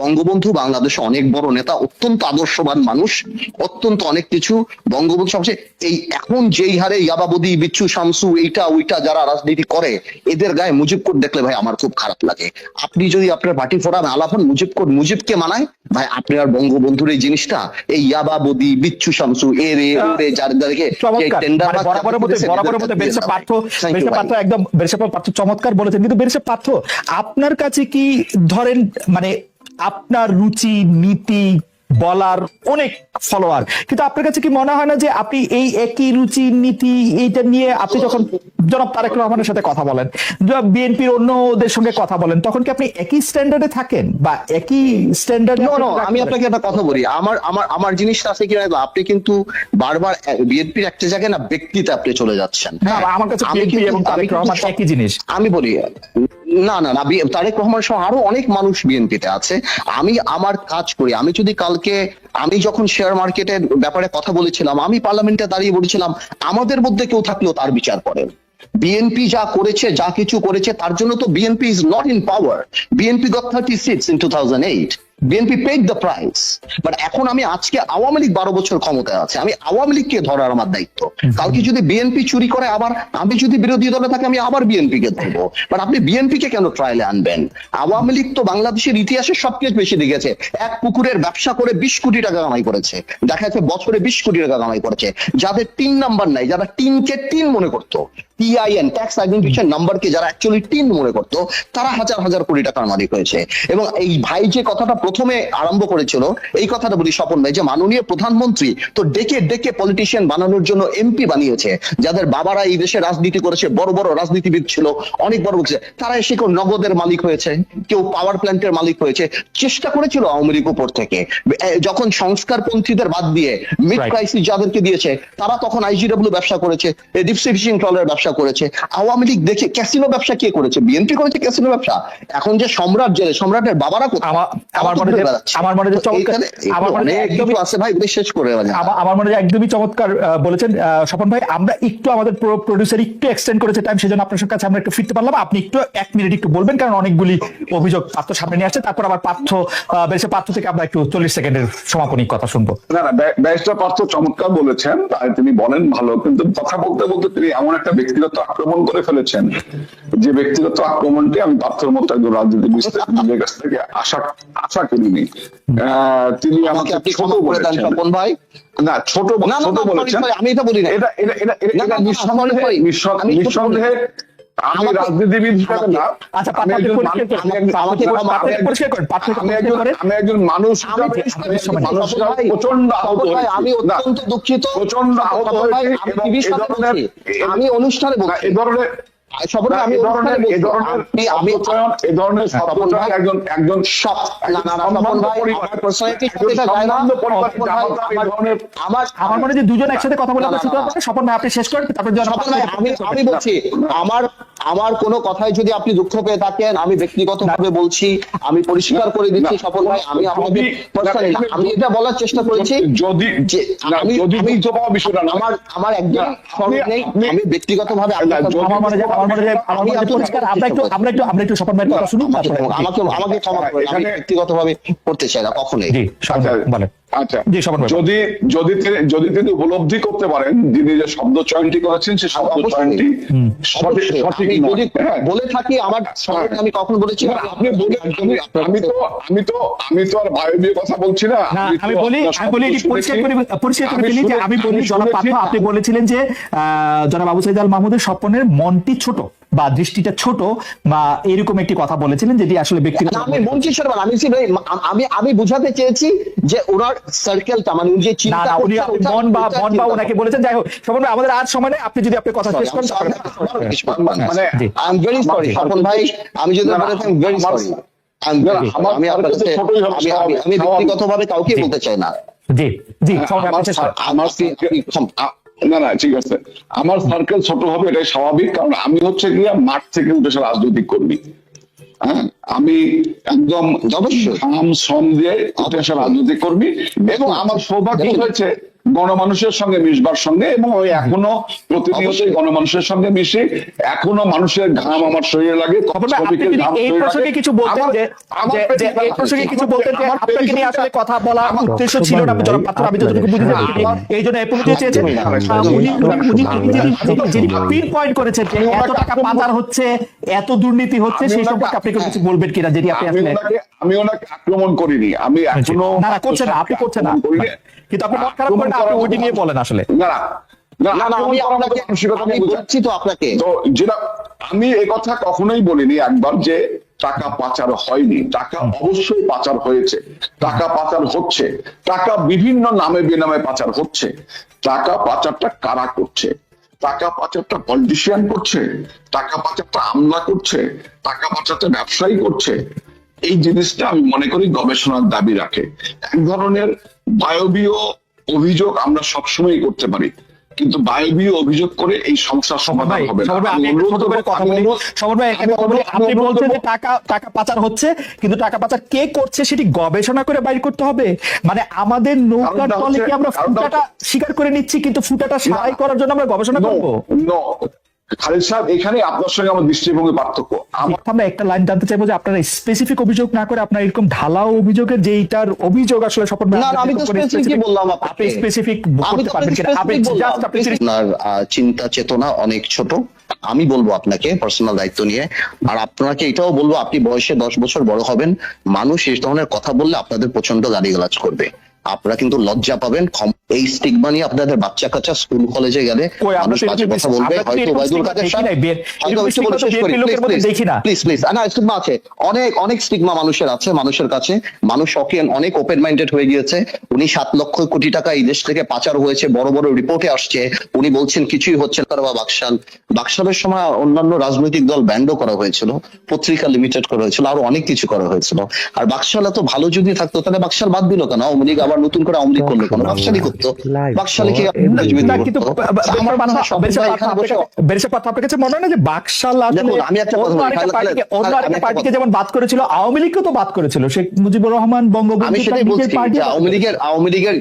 বঙ্গবন্ধু বাংলাদেশে অনেক বড় নেতা অত্যন্ত আদর্শবান মানুষ অত্যন্ত অনেক কিছু বঙ্গবন্ধু সবচেয়ে এই এখন যেই হারে ইয়াবাবদি বিচ্ছু শামসু এইটা ওইটা যারা রাজনীতি করে এদের গায়ে মুজিব কোট দেখলে ভাই আমার খুব খারাপ লাগে। আপনি যদি আপনার পার্টি ফোরামে আলাপ হন মুজিব কোট মুজিবকে মানায় ভাই আপনি আর বঙ্গবন্ধুর এই জিনিসটা এই ইয়াবাবদি বিচ্ছু শামসু এ রে ও যার যাদেরকে মানে একদম বেরিসা পার্থ চমৎকার বলেছেন। কিন্তু বেরিসা পার্থ আপনার কাছে কি ধরেন মানে আপনার রুচি নীতি বলার অনেক ফলোয়ার কিন্তু আপনার কাছে কি মনে হয় না যে আপনি এই একই রুচি নীতি এইটা নিয়ে আপনি যখন জনাব তারেক রহমানের সাথে কথা বলেন বিএনপির অন্যদের সঙ্গে কথা বলেন তখন কি আপনি একই স্ট্যান্ডার্ডে থাকেন? বা একই স্ট্যান্ডার্ড আমি আপনাকে একটা কথা বলি। আমার আমার আমার জিনিসটা আছে কি? আপনি কিন্তু বারবার বিএনপির একটা জায়গায় না ব্যক্তিতে আপনি চলে যাচ্ছেন। আমার কাছে আমি বিএনপি এবং আমি তারেক কিন্তু রহমান একই জিনিস। আমি বলি না না না তারেক রহমান সহ আরও অনেক মানুষ বিএনপিতে আছে। আমি আমার কাজ করি। আমি যদি কালকে, আমি যখন শেয়ার মার্কেটের ব্যাপারে কথা বলেছিলাম, আমি পার্লামেন্টে দাঁড়িয়ে বলেছিলাম, আমাদের মধ্যে কেউ থাকলেও তার বিচার করেন বিএনপি যা করেছে, যা কিছু করেছে, তার জন্য তো BNP is not in power BNP got thirty six in two thousand eight BNP paid the price but এখন আমি আজকে আওয়ামী লীগ বারো বছর ক্ষমতায় আছে। আমি আওয়ামী লীগকে ধরার আমার দায়িত্ব। কালকে যদি বিএনপি চুরি করে আবার আমি যদি বিরোধী দলে থাকি আমি আবার বিএনপি কে ধরবো। বাট আপনি বিএনপি কে কেন ট্রায়ালে আনবেন? আওয়ামী লীগ তো বাংলাদেশের ইতিহাসে সবচেয়ে বেশি দেখেছে। এক পুকুরের ব্যবসা করে বিশ কোটি টাকা কামাই করেছে। দেখা যাচ্ছে বছরে বিশ কোটি টাকা কামাই করেছে। যাদের তিন নাম্বার নাই যারা টিনকে টিন মনে করতো। টিআইএন ট্যাক্স আইডেন্টিফিকেশন নাম্বারকে যারা অ্যাকচুয়ালি টিন মনে করতো তারা হাজার হাজার কোটি টাকার মালিক হয়েছে। এবং এই ভাই যে কথাটা প্রথমে আরম্ভ করেছিল এই কথাটা বলি স্বপন ভাই যে মাননীয় প্রধানমন্ত্রী তো ডেকে ডেকে পলিটিশিয়ান বানানোর জন্য এমপি বানিয়েছে যাদের বাবারা এই দেশে রাজনীতি করেছে বড় বড় রাজনীতিবিদ ছিল অনেক বড় বড় তারা এসে কেউ নগদের মালিক হয়েছে কেউ পাওয়ার প্ল্যান্টের মালিক হয়েছে চেষ্টা করেছিল আওয়ামী লীগ উপর থেকে। যখন সংস্কারপন্থীদের বাদ দিয়ে মিড. ক্রাইসিস যাদেরকে দিয়েছে তারা তখন আইজিডব্লিউ ব্যবসা করেছে ডিপসি ফিশিং ট্রলার ব্যবসা করেছে আওয়ামী লীগ দেখে ক্যাসিনো ব্যবসা কে করেছে? বিএনপি করেছে ক্যাসিনো ব্যবসা। এখন যে সম্রাট জেলে সম্রাটের বাবারা আমার মনে আমার মনে যে চমৎকার আমার মনে একদমই আছে ভাই শেষ করে দেওয়া যায় না। আমার আমার মনে হয় একদমই চমৎকার বলেছেন। স্বপন ভাই আমরা একটু আমাদের প্রডিউসার একটু এক্সটেন্ড করেছে টাইম সেজন্য আপনার কাছে আমরা একটু ফিরতে পারলাম। আপনি একটু এক মিনিট একটু বলবেন কারণ অনেকগুলি অভিযোগ পার্থ সামনে নিয়ে আসছে। তারপর আবার পার্থ বেশি পার্থ থেকে আমরা একটু চল্লিশ সেকেন্ডের সমাপনী কথা শুনব। না না ব্যারিস্টার পার্থ চমৎকার বলেছেন। তিনি বলেন ভালো কিন্তু কথা বলতে বলতে তিনি এমন একটা ব্যক্তিগত আক্রমণ করে ফেলেছেন যে ব্যক্তিগত আক্রমণটি আমি পার্থর মতো একজন রাজনীতিবিদের কাছ থেকে আশা আশা তিনি আমাকে আপনি ছোট ক্ষমা করে দেন বলেছেন স্বপন ভাই। না ছোট ছোট বলেছেন। আমি এটা বলি না। এটা এটা এটা নিঃসন্দেহে নিঃসন্দেহে আমি রাজনীতিবিদ হিসেবে না। আচ্ছা, আমি একজন মানুষ- প্রচণ্ড আহত। আমি অত্যন্ত দুঃখিত। প্রচণ্ড আহত আমি অনুষ্ঠানে এই ধরনের আমি আমার মনে হয় যে দুজন একসাথে কথা বলে। স্বপন ভাই আপনি শেষ করেন তারপরে আমি বলছি আমার আমার কোনো কথায় যদি আপনি দুঃখ পেয়ে থাকেন আমি ব্যক্তিগত ভাবে বলছি আমি পরিষ্কার করে দিচ্ছি স্বপন ভাই আমি আপনাকে আমি এটা বলার চেষ্টা করেছি যদি আমি যদি আমি দুঃখ বিষয়টা আমার আমার একদম নেই। আমি ব্যক্তিগতভাবে আমি পরিষ্কার আমরা একটু আমরা একটু আমরা একটু ভাইয়ের কথা শুনি আমাকে আমাকে ক্ষমা করবেন আমি এখানে- ব্যক্তিগতভাবে করতে চাই না কখনোই। জি বলেন। আচ্ছা। যদি যদি তিনি যদি তিনি উপলব্ধি করতে পারেন যিনি যে শব্দ চয়নটি করেছেন সে শব্দ চয়নটি সঠিক আমি যদি হ্যাঁ। বলে থাকি আমার স্মরণে আমি কখন বলেছি আপনি বলে আমি আমি তো আমি তো আমি তো আর বায়বীয় কথা বলছি না। আমি বলি আমি বলি এটি পরিষ্কার করে পরিষ্কার করে আমি ফেলি যে আমি বলি জনাব আপনি বলেছিলেন যে আহ, জনাব আবু সাইদ আল মাহমুদের স্বপ্নের মনটি ছোট। বা দৃষ্টিটা ছোট বা এরকম একটি কথা বলেছিলেন যেটি আসলে ব্যক্তিগত আমি বলছি সেটা বলা, আমি বলছি ভাই, আমি আমি বুঝাতে চেয়েছি যে ওনার সার্কেলটা মানে উনি যে চিন্তা না উনি মন বা মন বা ওনাকে বলেছেন যাই হোক ভাই আমাদের আর সময় নেই আপনি যদি আপনি কথা শেষ করেন মানে। I am very sorry, Swapan ভাই আমি যদি বলে থাকি ভেরি সরি আমি আমি। ব্যক্তিগতভাবে কাউকে বলতে চাই না। জি জি আমার না না ঠিক আছে। আমার সার্কেল ছোট হবে এটাই স্বাভাবিক কারণ আমি হচ্ছে গিয়ে মাঠ থেকে উঠে এসে রাজনৈতিক কর্মী। হ্যাঁ আমি একদম যথেষ্ট। আম শ্রম দিয়ে উঠে রাজনৈতিক কর্মী এবং আমার সৌভাগ্য হয়েছে গণমানুষের সঙ্গে মিশবার সঙ্গে এবং ওই এখনও প্রতিনিয়তই গণমানুষের সঙ্গে মিশি এখনও মানুষের ঘাম আমার শরীরে লাগে এই প্রসঙ্গে কিছু বলতেন যে এই প্রসঙ্গে কিছু বলতেন যে আপনাকে নিয়ে আসলে কথা বলা উদ্দেশ্য ছিল না জনাব পাত্র আমি যতটুকু এই জন্য এই চেয়েছেন উনি যিনি- পিন পয়েন্ট করেছেন যে এত টাকা পাচার হচ্ছে এত দুর্নীতি হচ্ছে সেই সম্পর্কে আপনি কিছু বলবেন কিনা যেটি আপনি আসলে আমি ওনাকে আক্রমণ করিনি। আমি এখনও না করছেন না আপনি করছেন না। কিন্তু আপনি মন খারাপ করেন আপনি ওইটি নিয়ে বলেন আসলে। না আমি কথা কখনোই বলিনি একবার যে টাকা পাচার হয়নি। টাকা অবশ্যই পাচার হয়েছে। টাকা পাচার হচ্ছে। টাকা বিভিন্ন নামে বেনামে পাচার হচ্ছে। টাকা পাচারটা কারা করছে? টাকা পাচারটা পলিটিশিয়ান করছে? টাকা পাচারটা আমলা করছে? টাকা পাচারটা ব্যবসায়ী করছে? এই জিনিসটা আমি মনে করি গবেষণার দাবি রাখে। এক ধরনের বায়বীয় অভিযোগ আমরা সবসময় করতে পারি। কিন্তু বায়বীয় অভিযোগ করে এই সমস্যার সমাধান হবে আপনি বলছেন যে টাকা টাকা পাচার হচ্ছে কিন্তু টাকা পাচার কে করছে সেটি গবেষণা করে বাইর করতে হবে। মানে আমাদের নৌকার তলে কি আমরা ফুটাটা স্বীকার করে নিচ্ছি কিন্তু ফুটাটা সারাই করার জন্য আমরা গবেষণা করব. খালিদ সাহেব এখানে আপনার সঙ্গে আমার দৃষ্টিভঙ্গি পার্থক্য। আমরা একটা লাইন জানতে চাইব যে আপনারা স্পেসিফিক অভিযোগ না করে আপনার এরকম ঢালাও অভিযোগের যে এইটার অভিযোগ আসলে ভাই না, না, আমি তো specific- বললাম আপনি স্পেসিফিক করতে পারবেন কিনা? আপনি জাস্ট আপনার চিন্তা চেতনা অনেক ছোট। আমি বলব আপনাকে পার্সোনাল দায়িত্ব নিয়ে। আর আপনাকে এটাও বলব আপনি বয়সে দশ বছর বড় হবেন। মানুষ এই ধরনের কথা বললে আপনাদের প্রচণ্ড গালিগালাজ করবে। আপনারা কিন্তু লজ্জা পাবেন। এই স্টিগমা নিয়ে আপনাদের বাচ্চা কাচ্চা স্কুল কলেজে গেলে মানুষ বাজে কথা বলবে হয়তো ওবায়দুল কাদের। প্লিজ প্লিজ না। স্টিগমা আছে। অনেক অনেক স্টিগমা মানুষের আছে মানুষের কাছে। মানুষ অনেক ওপেন মাইন্ডেড হয়ে গিয়েছে। উনি সাত লক্ষ কোটি টাকা এই দেশ থেকে পাচার হয়েছে বড় বড় রিপোর্টে আসছে। উনি বলছেন কিছুই হচ্ছে না। বা বাকশাল। বাকশালের সময় অন্যান্য রাজনৈতিক দল ব্যান্ডও করা হয়েছিল পত্রিকা লিমিটেড করা হয়েছিল আরও অনেক কিছু করা হয়েছিল। আর বাকশাল এত ভালো যদি থাকতো তাহলে বাকশাল বাদ দিল কেন? আওয়ামী লীগ আবার নতুন করে আওয়ামী লীগ করল কেন? বাকশালই করতো। বাকশালীকে কিন্তু মনে হয় আপনার কাছে- মনে হয় না যে বাকশাল আমি একটা কথা অন্য আরেকটা পার্টিকে যেমন বাদ করেছিল আওয়ামী লীগকে তো বাদ করেছিল শেখ মুজিবুর রহমান বঙ্গবন্ধু আমি সেটাই বলছি আওয়ামী লীগের আওয়ামী লীগের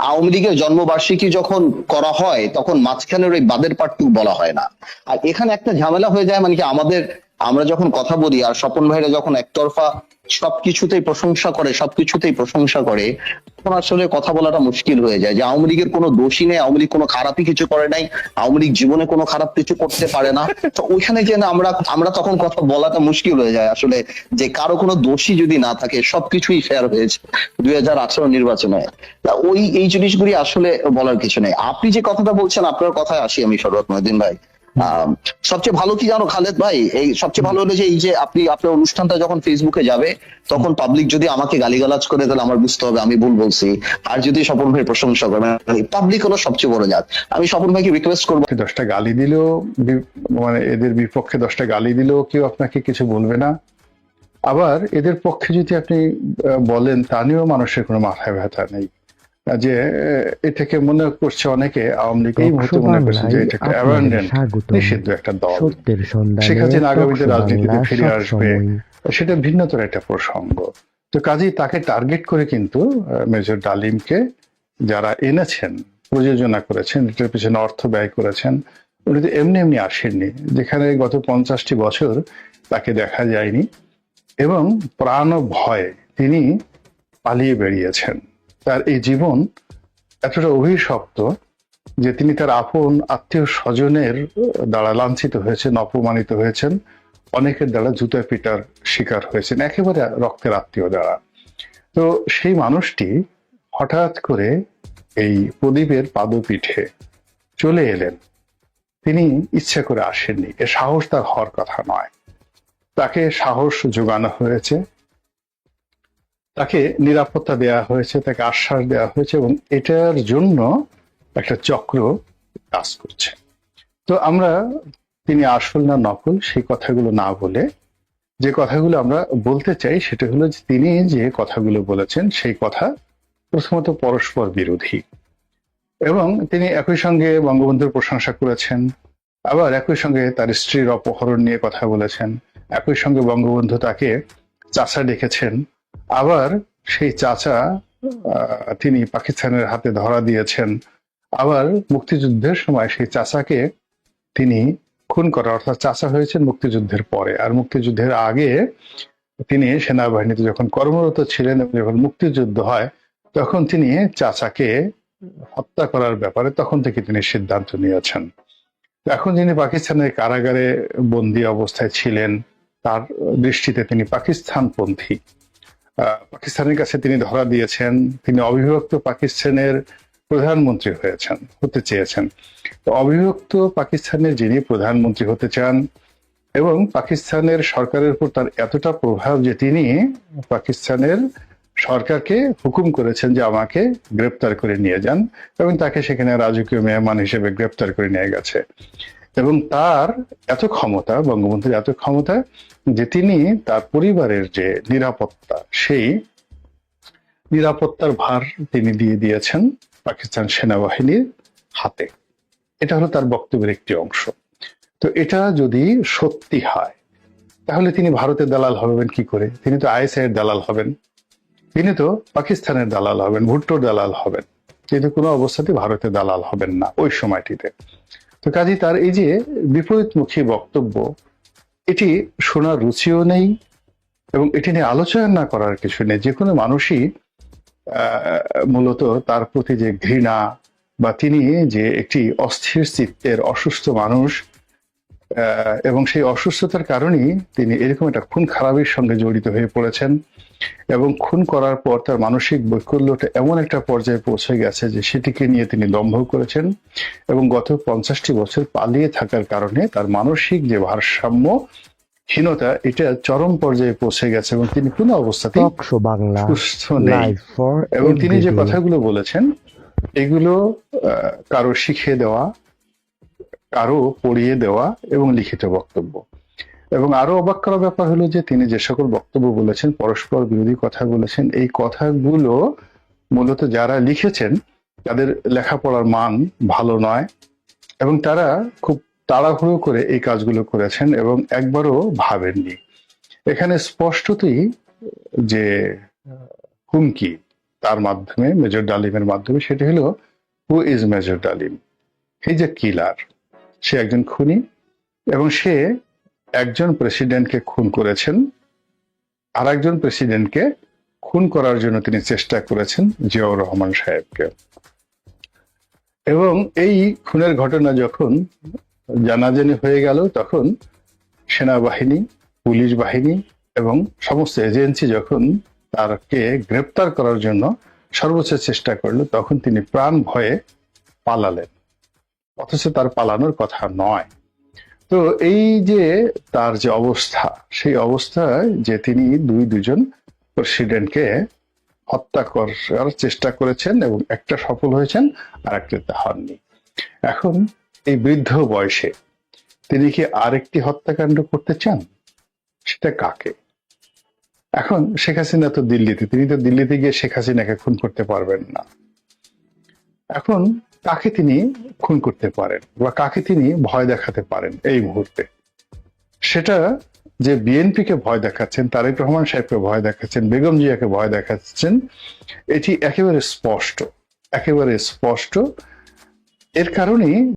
আওয়ামী লীগের জন্মবার্ষিকী যখন করা হয় তখন মাঝখানের ওই বাদের পার্টটুকু বলা হয় না। আর এখানে একটা ঝামেলা হয়ে যায় মানে কি আমাদের আমরা যখন কথা বলি আর স্বপন ভাইরা যখন একতরফা সবকিছুতেই প্রশংসা করে, সবকিছুতেই প্রশংসা করে, তখন আসলে কথা বলাটা মুশকিল হয়ে যায় যে আওয়ামী লীগের কোনো দোষী নেই, আওয়ামী লীগ কোনো খারাপই কিছু করে নাই, আওয়ামী লীগ জীবনে কোনো খারাপ কিছু করতে পারে না। তো ওইখানে যে আমরা আমরা তখন কথা বলাটা মুশকিল হয়ে যায় আসলে যে কারও কোনো দোষী যদি না থাকে, সবকিছুই ফেয়ার হয়েছে দুই হাজার আঠারো নির্বাচনে। তা ওই, এই জিনিসগুলি আসলে বলার কিছু নেই। আপনি যে কথাটা বলছেন, আপনার কথায় আসি আমি শরৎ মহিদিন ভাই। সবচেয়ে ভালো কি জানো খালেদ ভাই? এই সবচেয়ে ভালো হলো যে এই যে আপনি, আপনার অনুষ্ঠানটা যখন ফেসবুকে যাবে, তখন পাবলিক যদি আমাকে গালিগালাজ করে, তাহলে আমার বুঝতে হবে, আমি ভুল বলছি। আর যদি স্বপন ভাই প্রশংসা করে পাবলিক হলো সবচেয়ে বড় জাত। আমি স্বপন ভাইকে রিকোয়েস্ট করব। দশটা গালি দিলেও মানে এদের বিপক্ষে দশটা গালি দিলেও কেউ আপনাকে কিছু বলবে না। আবার এদের পক্ষে যদি আপনি বলেন, তা নিয়েও মানুষের কোনো মাথায় ব্যথা নেই। যে আহ, এটাকে মনে করছে অনেকে আওয়ামী লীগ এই মুহূর্তে মনে করছে যে এটা একটা অ্যাবান্ডেন্ট নিষিদ্ধ একটা দল। শেখ হাসিনা আগামীতে রাজনীতিতে ফিরে আসবে সেটা ভিন্নতর একটা প্রসঙ্গ। তো কাজেই তাকে টার্গেট করে কিন্তু মেজর ডালিমকে যারা এনেছেন প্রযোজনা করেছেন এটার পিছনে অর্থ ব্যয় করেছেন উনি তো এমনি এমনি আসেননি যেখানে গত পঞ্চাশটি বছর তাকে দেখা যায়নি এবং প্রাণ ভয়ে তিনি পালিয়ে বেরিয়েছেন। তার এই জীবন এতটা অভিশপ্ত যে তিনি তার আপন আত্মীয় স্বজনের দ্বারা লাঞ্ছিত হয়েছেন, অপমানিত হয়েছেন, অনেকের দ্বারা জুতা পিটার শিকার হয়েছেন, একেবারে রক্তের আত্মীয় দ্বারা। তো সেই মানুষটি হঠাৎ করে এই প্রদীপের পাদপীঠে চলে এলেন। তিনি ইচ্ছা করে আসেননি, এ সাহস তার হওয়ার কথা নয়। তাকে সাহস যোগানো হয়েছে। তাকে নিরাপত্তা দেওয়া হয়েছে, তাকে আশ্বাস দেওয়া হয়েছে এবং এটার জন্য একটা চক্র কাজ করছে। তো আমরা তিনি আসল না নকল, সেই কথাগুলো না বলে যে কথাগুলো আমরা বলতে চাই সেটা হলো যে তিনি যে কথাগুলো বলেছেন সেই কথা প্রথমত পরস্পর বিরোধী। এবং তিনি একই সঙ্গে বঙ্গবন্ধুর প্রশংসা করেছেন, আবার একই সঙ্গে তার স্ত্রীর অপহরণ নিয়ে কথা বলেছেন, একই সঙ্গে বঙ্গবন্ধু তাকে চাচা ডেকেছেন আবার সেই চাচা তিনি পাকিস্তানের হাতে ধরা দিয়েছেন। আবার মুক্তিযুদ্ধের সময় সেই চাচাকে তিনি খুন করা অর্থাৎ চাচা হয়েছেন মুক্তিযুদ্ধের পরে। আর মুক্তিযুদ্ধের আগে তিনি সেনাবাহিনীতে যখন কর্মরত ছিলেন এবং যখন মুক্তিযুদ্ধ হয় তখন তিনি চাচাকে হত্যা করার ব্যাপারে তখন থেকে তিনি সিদ্ধান্ত নিয়েছেন। এখন যিনি পাকিস্তানের কারাগারে বন্দী অবস্থায় ছিলেন তার দৃষ্টিতে তিনি পাকিস্তানপন্থী। পাকিস্তানের কাছে তিনি ধরা দিয়েছেন। তিনি অবিভক্ত পাকিস্তানের প্রধানমন্ত্রী হয়েছেন, হতে চেয়েছেন। তো অবিভক্ত পাকিস্তানের যিনি প্রধানমন্ত্রী হতে চান এবং পাকিস্তানের সরকারের উপর তার এতটা প্রভাব যে তিনি পাকিস্তানের সরকারকে হুকুম করেছেন যে আমাকে গ্রেপ্তার করে নিয়ে যান এবং তাকে সেখানে রাজকীয় মেহমান হিসেবে গ্রেপ্তার করে নিয়ে গেছে। এবং তার এত ক্ষমতা, বঙ্গবন্ধুর এত ক্ষমতা, যে তিনি তার পরিবারের যে নিরাপত্তা, সেই নিরাপত্তার ভার তিনি দিয়ে দিয়েছেন পাকিস্তান সেনাবাহিনীর হাতে। এটা হলো তার বক্তব্যের একটি অংশ। তো এটা যদি সত্যি হয়, তাহলে তিনি ভারতের দালাল হবেন কি করে? তিনি তো আইএসআই এর দালাল হবেন। তিনি তো পাকিস্তানের দালাল হবেন, ভুট্টোর দালাল হবেন। কিন্তু কোনো অবস্থাতে ভারতের দালাল হবেন না ওই সময়টিতে। কাজে, তার এই যে বিপরীতমুখী বক্তব্য, এটি শোনার রুচিও নেই এবং এটি নিয়ে আলোচনা না করার কিছু নেই। যে কোনো মানুষই মূলত তার প্রতি যে ঘৃণা বা তিনি যে একটি অস্থির চিত্তের অসুস্থ মানুষ এবং সেই অসুস্থতার কারণেই তিনি এরকম একটা খুন খারাপের সঙ্গে জড়িত হয়ে পড়েছেন এবং খুন করার পর তার মানসিক বৈকল্যটা এমন একটা পর্যায়ে পৌঁছে গেছে যে সেটিকে নিয়ে তিনি দম্ভ করেছেন এবং গত পঞ্চাশটি বছর পালিয়ে থাকার কারণে তার মানসিক যে ভারসাম্য হীনতা এটা চরম পর্যায়ে পৌঁছে গেছে এবং তিনি কোনো অবস্থাতেই বাংলা সুস্থ নেই। এবং তিনি যে কথাগুলো বলেছেন এগুলো আহ, কারও শিখিয়ে দেওয়া কারও পড়িয়ে দেওয়া এবং লিখিত বক্তব্য। এবং আরও অবাক করা ব্যাপার হলো যে, তিনি যে সকল বক্তব্য বলেছেন, পরস্পর বিরোধী কথা বলেছেন, এই কথাগুলো মূলত যারা লিখেছেন, তাদের লেখাপড়ার মান ভালো নয় এবং তারা খুব তাড়াহুড়ো করে এই কাজগুলো করেছেন এবং একবারও ভাবেননি। এখানে স্পষ্টতই যে হুমকি তার মাধ্যমে, মেজর ডালিমের মাধ্যমে, সেটি হলো হু ইজ মেজর ডালিম? হি যে কিলার? সে একজন খুনি এবং সে একজন প্রেসিডেন্টকে খুন করেছেন। আর একজন প্রেসিডেন্টকে খুন করার জন্য তিনি চেষ্টা করেছেন জিয়াউর রহমান সাহেবকে। এবং এই খুনের ঘটনা যখন জানাজানি হয়ে গেল, তখন সেনাবাহিনী, পুলিশ বাহিনী এবং সমস্ত এজেন্সি যখন তারকে গ্রেপ্তার করার জন্য সর্বোচ্চ চেষ্টা করল, তখন তিনি প্রাণ ভয়ে পালালেন। অথচ তার পালানোর কথা নয়। তো এই যে তার যে অবস্থা, সেই অবস্থায় যে তিনি দুই দুজন প্রেসিডেন্টকে হত্যা করার চেষ্টা করেছেন এবং একটা সফল হয়েছেন আর একটা হননি। এখন এই বৃদ্ধ বয়সে তিনি কি আরেকটি হত্যাকাণ্ড করতে চান? সেটা কাকে? এখন শেখ হাসিনা তো দিল্লিতে, তিনি তো দিল্লিতে গিয়ে শেখ হাসিনাকে খুন করতে পারবেন না। এখন কাকে তিনি খুন করতে পারেন বা কাকে তিনি ভয় দেখাতে পারেন এই মুহূর্তে? সেটা যে বিএনপিকে ভয় দেখাচ্ছেন, তারেক রহমান সাহেবকে ভয় দেখাচ্ছেন, বেগম জিয়াকে ভয় দেখাচ্ছেন, এটি একেবারে স্পষ্ট একেবারে স্পষ্ট। এর কারণেই